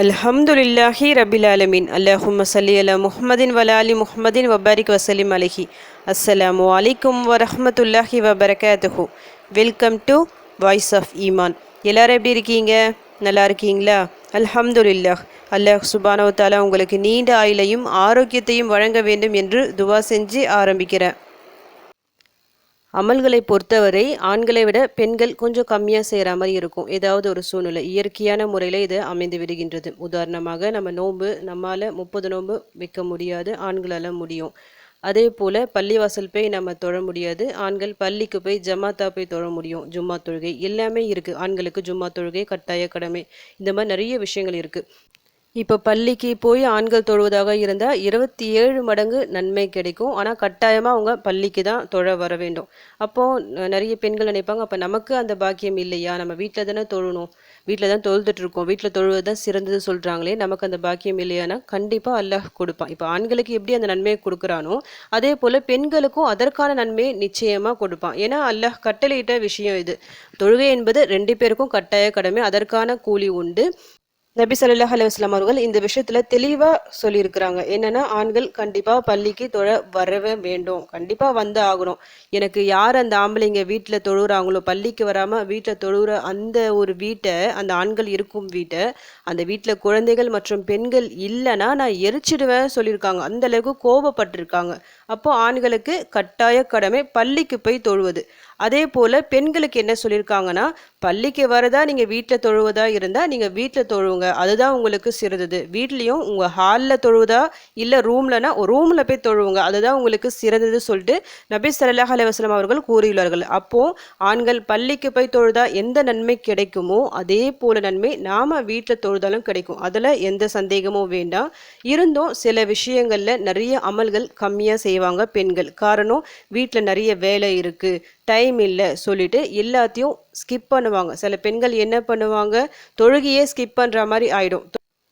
அல்ஹம்துலில்லாஹி ரபில் அலமின் அல்லாஹும் சல்லி அலா முஹமதின் வலாலி முஹமதின் வபாரிக் வசலிம் அலஹி. அஸ்ஸலாமு அலைக்கும் வரஹமத்துல்லாஹி வபரகாத்துஹு. வெல்கம் டு வாய்ஸ் ஆஃப் ஈமான் எல்லாரும் எப்படி இருக்கீங்க? நல்லா இருக்கீங்களா? அல்ஹம்துலில்லாஹ். அல்லாஹ் சுபானவத்தாலா தாலா உங்களுக்கு நீண்ட ஆயுளையும் ஆரோக்கியத்தையும் வழங்க வேண்டும் என்று துவா செஞ்சு ஆரம்பிக்கிறேன். அமல்களை பொறுத்தவரை ஆண்களை விட பெண்கள் கொஞ்சம் கம்மியாக செய்கிற மாதிரி இருக்கும். ஏதாவது ஒரு சூழ்நிலை. இயற்கையான முறையில் இது அமைந்து விடுகின்றது. உதாரணமாக நம்ம நோன்பு நம்மால் முப்பது நோன்பு வைக்க முடியாது ஆண்களால் முடியும். அதே போல் பள்ளிவாசல் போய் நம்ம தொழ முடியாது ஆண்கள் பள்ளிக்கு போய் ஜமாத்தா போய் தொழ முடியும். ஜும்மா தொழுகை எல்லாமே இருக்குது ஆண்களுக்கு ஜும்மா தொழுகை கட்டாய கடமை. இந்த மாதிரி நிறைய விஷயங்கள் இருக்குது இப்போ பள்ளிக்கு போய் ஆண்கள் தொழுவதாக இருந்தால் இருபத்தி ஏழு மடங்கு நன்மை கிடைக்கும். ஆனால் கட்டாயமாக அவங்க பள்ளிக்கு தான் தொழ வர வேண்டும். அப்போது நிறைய பெண்கள் நினைப்பாங்க அப்போ நமக்கு அந்த பாக்கியம் இல்லையா? நம்ம வீட்டில் தானே தொழணும். வீட்டில் தான் தொழுதுட்டு இருக்கோம் வீட்டில் தொழுவது தான் சிறந்தது சொல்கிறாங்களே நமக்கு அந்த பாக்கியம் இல்லையானா? கண்டிப்பாக அல்லாஹ் கொடுப்பான். இப்போ ஆண்களுக்கு எப்படி அந்த நன்மையை கொடுக்குறானோ அதே போல் பெண்களுக்கும் அதற்கான நன்மையை நிச்சயமாக கொடுப்பான். ஏன்னா அல்லாஹ் கட்டளையிட்ட விஷயம் இது. தொழுகை என்பது ரெண்டு பேருக்கும் கட்டாய கடமை அதற்கான கூலி உண்டு. நபி சல்லாஹ் அலுவலாம் அவர்கள் இந்த விஷயத்துல தெளிவா சொல்லியிருக்கிறாங்க. என்னன்னா ஆண்கள் கண்டிப்பா பள்ளிக்கு தொழ வரவே வேண்டும். கண்டிப்பா வந்து ஆகணும். எனக்கு யார் அந்த ஆம்பளைங்க வீட்டுல தொழுறாங்களோ பள்ளிக்கு வராம வீட்டுல தொழுற அந்த ஒரு வீட்டை அந்த ஆண்கள் இருக்கும் வீட்டை அந்த வீட்டுல குழந்தைகள் மற்றும் பெண்கள் இல்லைன்னா நான் எரிச்சிடுவேன் சொல்லியிருக்காங்க. அந்த அளவுக்கு கோபப்பட்டிருக்காங்க அப்போ ஆண்களுக்கு கட்டாய கடமை பள்ளிக்கு போய் தொழுவது. அதே போல் பெண்களுக்கு என்ன சொல்லியிருக்காங்கன்னா பள்ளிக்கு வரதா நீங்கள் வீட்டில் தொழுவதா இருந்தால் நீங்கள் வீட்டில் தொழுவுங்க அதுதான் உங்களுக்கு சிறந்தது. வீட்லேயும் உங்கள் ஹாலில் தொழுவதா இல்லை ரூம்லனா ரூமில் போய் தொழுவுங்க. அதுதான் உங்களுக்கு சிறந்தது சொல்லிட்டு நபி ஸல்லல்லாஹு அலைவாஸ்லாம் அவர்கள் கூறியுள்ளார்கள். அப்போது ஆண்கள் பள்ளிக்கு போய் தொழுதா எந்த நன்மை கிடைக்குமோ அதே போல நன்மை நாம் வீட்டில் தொழுதாலும் கிடைக்கும். அதில் எந்த சந்தேகமும் வேண்டாம். இருந்தும் சில விஷயங்களில் நிறைய அமல்கள் கம்மியாக செய்வாங்க பெண்கள். காரணம் வீட்டில் நிறைய வேலை இருக்குது டைம் இல்லை சொல்லிட்டு எல்லாத்தையும் ஸ்கிப் பண்ணுவாங்க. சில பெண்கள் என்ன பண்ணுவாங்க? தொழுகையே ஸ்கிப் பண்ணுற மாதிரி ஆயிடும்.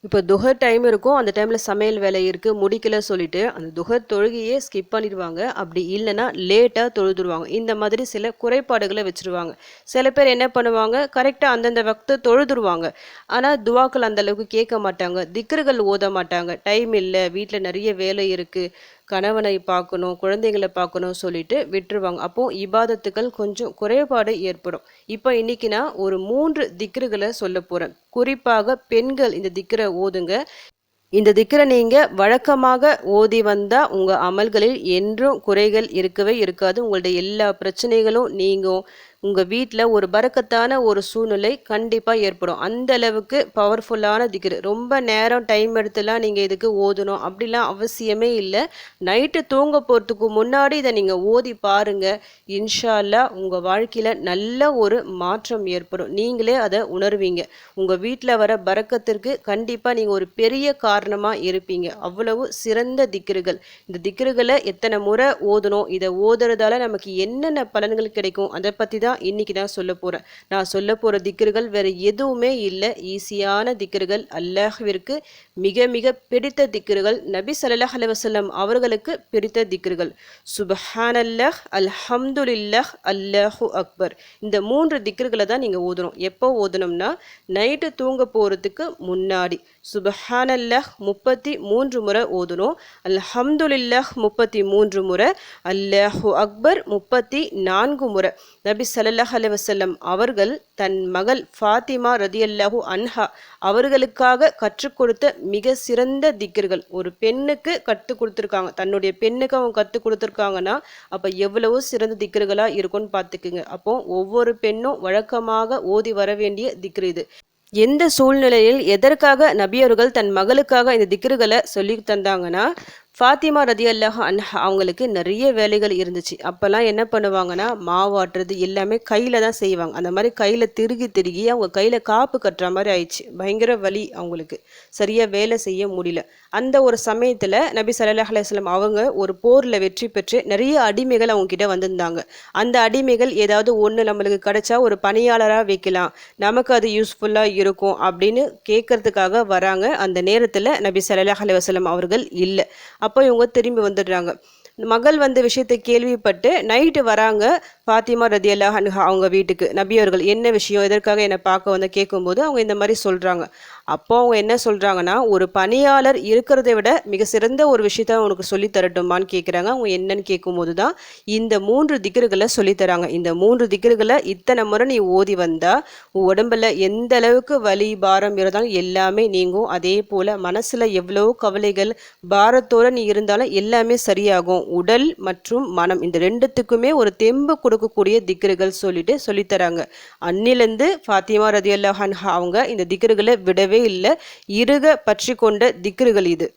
இப்போ துகர் டைம் இருக்கும். அந்த டைமில் சமையல் வேலை இருக்குது முடிக்கல சொல்லிட்டு அந்த துகர் தொழுகையே ஸ்கிப் பண்ணிடுவாங்க. அப்படி இல்லைன்னா லேட்டாக தொழுதுருவாங்க. இந்த மாதிரி சில குறைபாடுகளை வச்சுருவாங்க. சில பேர் என்ன பண்ணுவாங்க? கரெக்டாக அந்தந்த வக்து தொழுதுருவாங்க. ஆனால் துவாக்கள் அந்தளவுக்கு கேட்க மாட்டாங்க. திக்கர்கள் ஓத மாட்டாங்க. டைம் இல்லை. வீட்டில் நிறைய வேலை இருக்குது கணவனை பார்க்கணும் குழந்தைகளை பார்க்கணும் சொல்லிட்டு விட்டுருவாங்க. அப்போ இபாதத்துக்கள் கொஞ்சம் குறைபாடு ஏற்படும். இப்போ இன்னைக்கு நான் ஒரு மூன்று திக்ருகளை சொல்ல போறேன். குறிப்பாக பெண்கள் இந்த திக்ரை ஓதுங்க. இந்த திக்ரை நீங்க வழக்கமாக ஓதி வந்தா உங்க அமல்களில் என்றும் குறைகள் இருக்கவே இருக்காது. உங்களுடைய எல்லா பிரச்சனைகளும் நீங்கும். உங்கள் வீட்டில் ஒரு பறக்கத்தான ஒரு சூழ்நிலை கண்டிப்பாக ஏற்படும். அந்த அளவுக்கு பவர்ஃபுல்லான திக்ரு. ரொம்ப நேரம் டைம் எடுத்துலாம் நீங்கள் இதுக்கு ஓதணும். அப்படிலாம் அவசியமே இல்லை. நைட்டு தூங்க போகிறதுக்கு முன்னாடி இதை நீங்கள் ஓதி பாருங்கள் இன்ஷால்லா உங்கள் வாழ்க்கையில் நல்ல ஒரு மாற்றம் ஏற்படும். நீங்களே அதை உணர்வீங்க. உங்கள் வீட்டில் வர பறக்கத்திற்கு கண்டிப்பாக நீங்கள் ஒரு பெரிய காரணமாக இருப்பீங்க. அவ்வளவு சிறந்த திக்ருகள். இந்த திக்ருகளை எத்தனை முறை ஓதணும்? இதை ஓதுறதால நமக்கு என்னென்ன பலன்கள் கிடைக்கும்? அதை பற்றி தான் தான் இன்னைக்கு தான் சொல்ல போகிறேன் நான் சொல்ல போகிற திக்கர்கள் வேறு எதுவுமே இல்லை. ஈஸியான திக்கர்கள் அல்லாஹ்விற்கு மிக மிக பிடித்த திக்கர்கள் நபி சல்லாஹ் அலுவலம் அவர்களுக்கு பிடித்த திக்கர்கள். சுபஹானல்லாஹ் அல்ஹம்துலில்லாஹ் அல்லாஹு அக்பர். இந்த மூன்று திக்கர்களை தான் நீங்கள் ஓதணும். எப்போ ஓதணும்னா நைட்டு தூங்க போகிறதுக்கு முன்னாடி. சுபஹானல்லாஹ் முப்பத்தி மூன்று முறை ஓதணும் அல்ஹம்துலில்லஹ் முப்பத்தி மூன்று முறை அல்லஹு அக்பர் முப்பத்தி நான்கு முறை. நபி சல்லாஹ் அலி வசல்லம் அவர்கள் தன் மகள் ஃபாத்திமா ரதியல்லாஹு அன்ஹா அவர்களுக்காக கற்றுக் கொடுத்த மிக சிறந்த திக்கர்கள். ஒரு பெண்ணுக்கு கற்றுக் கொடுத்துருக்காங்க. தன்னுடைய பெண்ணுக்கு அவங்க கற்றுக் கொடுத்துருக்காங்கன்னா அப்போ எவ்வளவோ சிறந்த திக்கர்களாக இருக்கும்னு பார்த்துக்குங்க. அப்போ ஒவ்வொரு பெண்ணும் வழக்கமாக ஓதி வர வேண்டிய திக்ரு இது. எந்த சூழ்நிலையில் எதற்காக நபியர்கள் தன் மகளுக்காக இந்த திக்ருகளை சொல்லி தந்தாங்கன்னா ஃபாத்திமா ரதி அல்லாஹ் அன்ஹா அவங்களுக்கு நிறைய வேலைகள் இருந்துச்சு. அப்போல்லாம் என்ன பண்ணுவாங்கன்னா மாவாட்டுறது எல்லாமே கையில் தான் செய்வாங்க. அந்த மாதிரி கையில் திருகி திருகி அவங்க கையில் காப்பு கட்டுற மாதிரி ஆயிடுச்சு. பயங்கர வலி அவங்களுக்கு. சரியாக வேலை செய்ய முடியல. அந்த ஒரு சமயத்தில் நபி சல்லாஹ் அலுவலம் அவங்க ஒரு போரில் வெற்றி பெற்று நிறைய அடிமைகள் அவங்கக்கிட்ட வந்திருந்தாங்க. அந்த அடிமைகள் ஏதாவது ஒன்று நம்மளுக்கு கிடைச்சா ஒரு பணியாளராக வைக்கலாம். நமக்கு அது யூஸ்ஃபுல்லாக இருக்கும் அப்படின்னு கேட்கறதுக்காக வராங்க. அந்த நேரத்தில் நபி சல்லாஹ் அலுவலம் அவர்கள் இல்லை. அப்போ இவங்க திரும்பி வந்துடுறாங்க. மகள் வந்த விஷயத்தை கேள்விப்பட்டு நைட்டு வராங்க. ஃபாத்திமா ரதி அல்லாஹ் அவங்க வீட்டுக்கு. நபியவர்கள் என்ன விஷயம் எதற்காக என்னை பார்க்க வந்து கேட்கும்போது அவங்க இந்த மாதிரி சொல்கிறாங்க அப்போ அவங்க என்ன சொல்கிறாங்கன்னா ஒரு பணியாளர் இருக்கிறதை விட மிக சிறந்த ஒரு விஷயத்த உனக்கு சொல்லித் தரட்டுமான்னு கேட்குறாங்க அவங்க என்னன்னு கேட்கும்போது தான் இந்த மூன்று திகர்களை சொல்லித்தராங்க இந்த மூன்று திகர்களை இத்தனை முறை நீ ஓதி வந்தால் உன் உடம்புல எந்த அளவுக்கு வலி பாரம் இருந்தாலும் எல்லாமே நீங்கும். அதே போல் மனசில் எவ்வளோ கவலைகள் பாரத்தோடு நீ இருந்தாலும் எல்லாமே சரியாகும். உடல் மற்றும் மனம் இந்த ரெண்டுத்துக்குமே ஒரு தெம்பு கொடுக்கக்கூடிய திகர்கள் சொல்லிட்டு சொல்லித்தராங்க அன்னிலேருந்து ஃபாத்திமா ரதி அல்லாஹன்ஹா அவங்க இந்த திகர்களை விடவே இல்லை இருக பற்றி கொண்ட திக்ருகள் இது.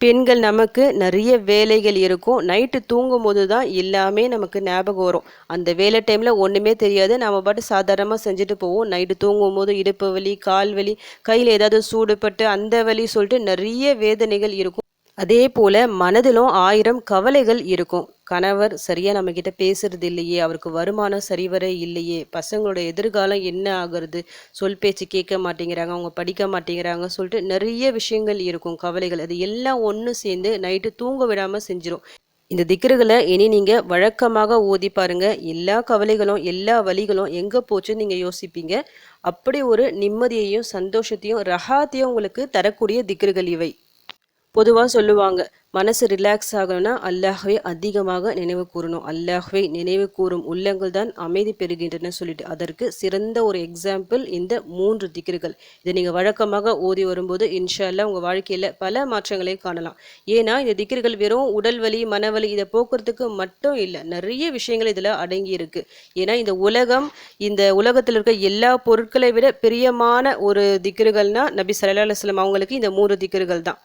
பெண்கள் நமக்கு நிறைய வேலைகள் இருக்கும். நைட்டு தூங்கும் போது தான் எல்லாமே நமக்கு ஞாபகம் வரும். அந்த வேலை டைமில் ஒன்றுமே தெரியாது. நம்ம பாட்டு சாதாரணமாக செஞ்சுட்டு போவோம். நைட்டு தூங்கும் போது இடுப்பு வலி கால் வலி கையில் ஏதாவது சூடுபட்டு அந்த வலி சொல்லிட்டு நிறைய வேதனைகள் இருக்கும். அதே போல் மனதிலும் ஆயிரம் கவலைகள் இருக்கும். கணவர் சரியாக நம்மக்கிட்ட பேசுறது இல்லையே அவருக்கு வருமானம் சரிவர இல்லையே பசங்களோட எதிர்காலம் என்ன ஆகுறது சொல் பேச்சு கேட்க மாட்டேங்கிறாங்க அவங்க படிக்க மாட்டேங்கிறாங்க சொல்லிட்டு நிறைய விஷயங்கள் இருக்கும் கவலைகள். அது எல்லாம் ஒன்று சேர்ந்து நைட்டு தூங்க விடாமல் செஞ்சிடும் இந்த திக்கர்களை இனி நீங்கள் வழக்கமாக ஓதி பாருங்க. எல்லா கவலைகளும் எல்லா வழிகளும் எங்கே போச்சுன்னு நீங்கள் யோசிப்பீங்க. அப்படி ஒரு நிம்மதியையும் சந்தோஷத்தையும் ரஹாத்தையும் உங்களுக்கு தரக்கூடிய திக்கர்கள் இவை. பொதுவாக சொல்லுவாங்க மனசு ரிலாக்ஸ் ஆகணும்னா அல்லாஹ்வே அதிகமாக நினைவு கூறணும். அல்லாஹ்வே நினைவு கூறும் உள்ளங்கள் தான் அமைதி பெறுகின்றன சொல்லிட்டு. அதற்கு சிறந்த ஒரு எக்ஸாம்பிள் இந்த மூன்று திக்கிர்கள் இதை நீங்கள் வழக்கமாக ஓதி வரும்போது இன்ஷால்லா உங்கள் வாழ்க்கையில் பல மாற்றங்களை காணலாம். ஏன்னா இந்த திக்கிர்கள் வெறும் உடல் வலி மனவலி இதை போக்குறதுக்கு மட்டும் இல்லை நிறைய விஷயங்கள் இதில் அடங்கி இருக்கு. ஏன்னா இந்த உலகம் இந்த உலகத்தில் இருக்க எல்லா பொருட்களை விட பிரியமான ஒரு திக்கிர்கள்னா நபி சல்லா அலுவலம் அவங்களுக்கு இந்த மூன்று திக்கிர்கள் தான்.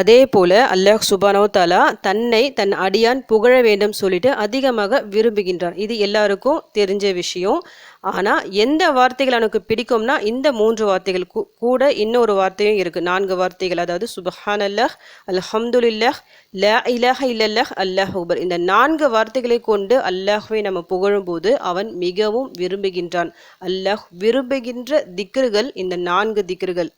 அதே போல அல்லாஹ் சுபானோ தாலா தன்னை தன் அடியான் புகழ வேண்டும் சொல்லிட்டு அதிகமாக விரும்புகின்றான். இது எல்லாருக்கும் தெரிஞ்ச விஷயம். ஆனால் எந்த வார்த்தைகள் எனக்கு பிடிக்கும்னா இந்த மூன்று வார்த்தைகள் கூட இன்னொரு வார்த்தையும் இருக்குது நான்கு வார்த்தைகள் அதாவது சுபஹான் அல்லாஹ் அல்ஹம்துலில்லாஹ் ல இலஹ இல்லல்லஹ் அல்லாஹ் உபர் இந்த நான்கு வார்த்தைகளை கொண்டு அல்லாஹ்வை நம்ம புகழும்போது அவன் மிகவும் விரும்புகின்றான். அல்லாஹ் விரும்புகின்ற திக்ருகள் இந்த நான்கு திக்ருகள்.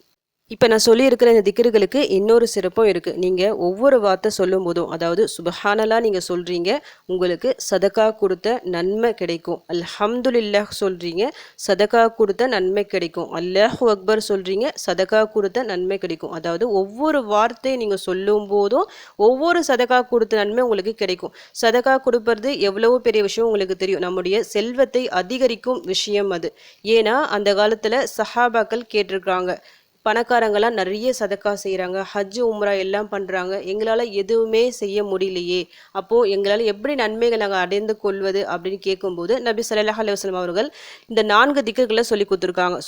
இப்போ நான் சொல்லியிருக்கிற இந்த திக்ருகளுக்கு இன்னொரு சிறப்பும் இருக்குது நீங்கள் ஒவ்வொரு வார்த்தை சொல்லும் போதும் அதாவது சுபஹானலா நீங்கள் சொல்கிறீங்க உங்களுக்கு சதக்கா கொடுத்த நன்மை கிடைக்கும். அல்ஹம்துலில்லாஹ் சொல்கிறீங்க சதக்கா கொடுத்த நன்மை கிடைக்கும். அல்லாஹ் அக்பர் சொல்கிறீங்க சதக்கா கொடுத்த நன்மை கிடைக்கும். அதாவது ஒவ்வொரு வார்த்தையை நீங்கள் சொல்லும் போதும் ஒவ்வொரு சதக்கா கொடுத்த நன்மை உங்களுக்கு கிடைக்கும். சதக்கா கொடுப்பது எவ்வளவோ பெரிய விஷயம் உங்களுக்கு தெரியும்? நம்முடைய செல்வத்தை அதிகரிக்கும் விஷயம் அது. ஏன்னா அந்த காலத்தில் சஹாபாக்கள் கேட்டிருக்கிறாங்க பணக்காரங்களாம் நிறைய சதக்கா செய்கிறாங்க ஹஜ் உம்ரா எல்லாம் பண்ணுறாங்க எங்களால் எதுவுமே செய்ய முடியலையே. அப்போது எங்களால் எப்படி நன்மைகள் நாங்கள் அடைந்து கொள்வது அப்படின்னு கேட்கும்போது நபி சல்லாஹ் அலுவலம் அவர்கள் இந்த நான்கு திக்குகளை சொல்லி கொடுத்துருக்காங்க.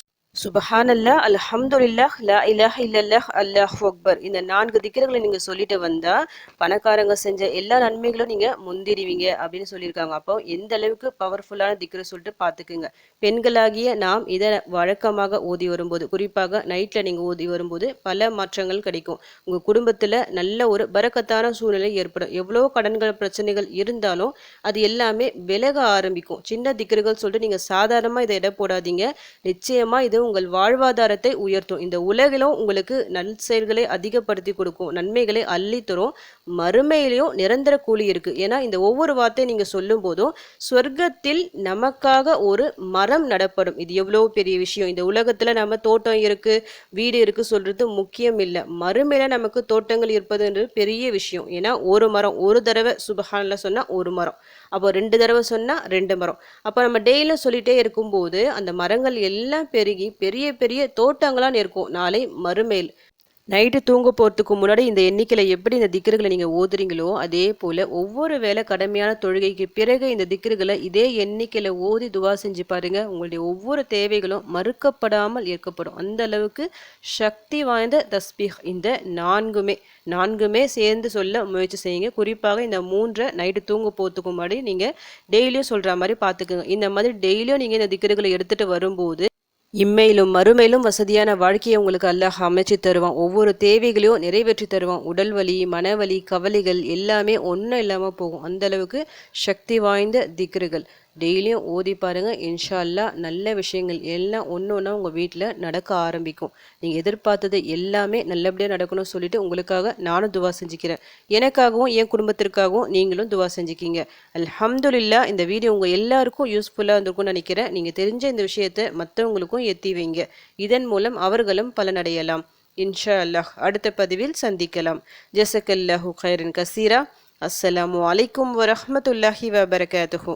சுபஹானல்லா அல்ஹம்துலில்லாஹ் லா இலாஹ இல்லல்லாஹ் அல்லாஹ் அக்பர். இந்த நான்கு திக்கர்களை நீங்கள் சொல்லிட்டு வந்தால் பணக்காரங்க செஞ்ச எல்லா நன்மைகளும் நீங்கள் முந்திடுவீங்க அப்படின்னு சொல்லியிருக்காங்க. அப்போ எந்த அளவுக்கு பவர்ஃபுல்லான திக்கிற சொல்லிட்டு பார்த்துக்குங்க. பெண்களாகிய நாம் இதை வழக்கமாக ஓதி வரும்போது குறிப்பாக நைட்டில் நீங்கள் ஓதி வரும்போது பல மாற்றங்கள் கிடைக்கும். உங்கள் குடும்பத்தில் நல்ல ஒரு பறக்கத்தான சூழ்நிலை ஏற்படும். எவ்வளோ கடன்கள் பிரச்சனைகள் இருந்தாலும் அது எல்லாமே விலக ஆரம்பிக்கும். சின்ன திக்கர்கள் சொல்லிட்டு நீங்கள் சாதாரணமாக இதை இட போடாதீங்க. நிச்சயமாக இது உங்கள் வாழ்வாதாரத்தை உயர்த்தும். இந்த உலகிலும் உங்களுக்கு நல் செயல்களை அதிகப்படுத்தி கொடுக்கும் நன்மைகளை அள்ளித்தரும் மறுமையிலையும் நிரந்தர கூலி இருக்கு. ஏன்னா இந்த ஒவ்வொரு வார்த்தையும் நீங்க சொல்லும் போதும் சொர்க்கத்தில் நமக்காக ஒரு மரம் நடப்படும். இது எவ்வளோ பெரிய விஷயம். இந்த உலகத்துல நம்ம தோட்டம் இருக்கு வீடு இருக்கு சொல்றது முக்கியம் இல்லை. மறுமையில நமக்கு தோட்டங்கள் இருப்பதுன்றது பெரிய விஷயம். ஏன்னா ஒரு மரம் ஒரு தடவை சுபஹான்ல சொன்னா ஒரு மரம். அப்போ ரெண்டு தடவை சொன்னால் ரெண்டு மரம். அப்போ நம்ம டெய்லியும் சொல்லிகிட்டே இருக்கும்போது அந்த மரங்கள் எல்லாம் பெருகி பெரிய பெரிய தோட்டங்களாக இருக்கும். நாளை மறுமேல். நைட்டு தூங்க போகிறதுக்கு முன்னாடி இந்த எண்ணிக்கையில் எப்படி இந்த திக்கர்களை நீங்கள் ஓதுறீங்களோ அதே போல் ஒவ்வொரு வேலை கடமையான தொழுகைக்கு பிறகு இந்த திக்கர்களை இதே எண்ணிக்கையில் ஓதி துவா செஞ்சு பாருங்கள் உங்களுடைய ஒவ்வொரு தேவைகளும் மறுக்கப்படாமல் ஏற்கப்படும். அந்த அளவுக்கு சக்தி வாய்ந்த தஸ்பீஹ். இந்த நான்குமே நான்குமே சேர்ந்து சொல்ல முயற்சி செய்யுங்க. குறிப்பாக இந்த மூன்றை நைட்டு தூங்க போகிறதுக்கு முன்னாடி நீங்கள் டெய்லியும் சொல்கிற மாதிரி பார்த்துக்குங்க இந்த மாதிரி டெய்லியும் நீங்கள் இந்த திக்கர்களை எடுத்துகிட்டு வரும்போது இம்மையிலும் மறுமையிலும் வசதியான வாழ்க்கையை உங்களுக்கு அல்லாஹ் அமைச்சு தருவான். ஒவ்வொரு தேவைகளையும் நிறைவேற்றி தருவான். உடல் வலி மனவலி கவலைகள் எல்லாமே ஒன்றும் இல்லாமல் போகும். அந்தளவுக்கு சக்தி வாய்ந்த திக்ருகள். டெய்லியும் ஓதி பாருங்கள் இன்ஷா அல்லாஹ் நல்ல விஷயங்கள் எல்லாம் ஒன்று ஒன்றா உங்கள் வீட்டில் நடக்க ஆரம்பிக்கும். நீங்கள் எதிர்பார்த்தது எல்லாமே நல்லபடியாக நடக்கணும்னு சொல்லிட்டு உங்களுக்காக நானும் துவா செஞ்சுக்கிறேன். எனக்காகவும் என் குடும்பத்திற்காகவும் நீங்களும் துவா செஞ்சுக்கிங்க. அல்ஹம்துல்லா இந்த வீடியோ உங்கள் எல்லாருக்கும் யூஸ்ஃபுல்லாக இருந்திருக்கும்னு நினைக்கிறேன். நீங்கள் தெரிஞ்ச இந்த விஷயத்தை மற்றவங்களுக்கும் எத்தி வைங்க. இதன் மூலம் அவர்களும் பலனடையலாம். இன்ஷா அல்லாஹ் அடுத்த பதிவில் சந்திக்கலாம். ஜசக்கல்லாஹு ஹைரன் கசீரா. அஸ்ஸலாமு அலைக்கும் வரமத்துல்லாஹி வபரகாத்துஹூ.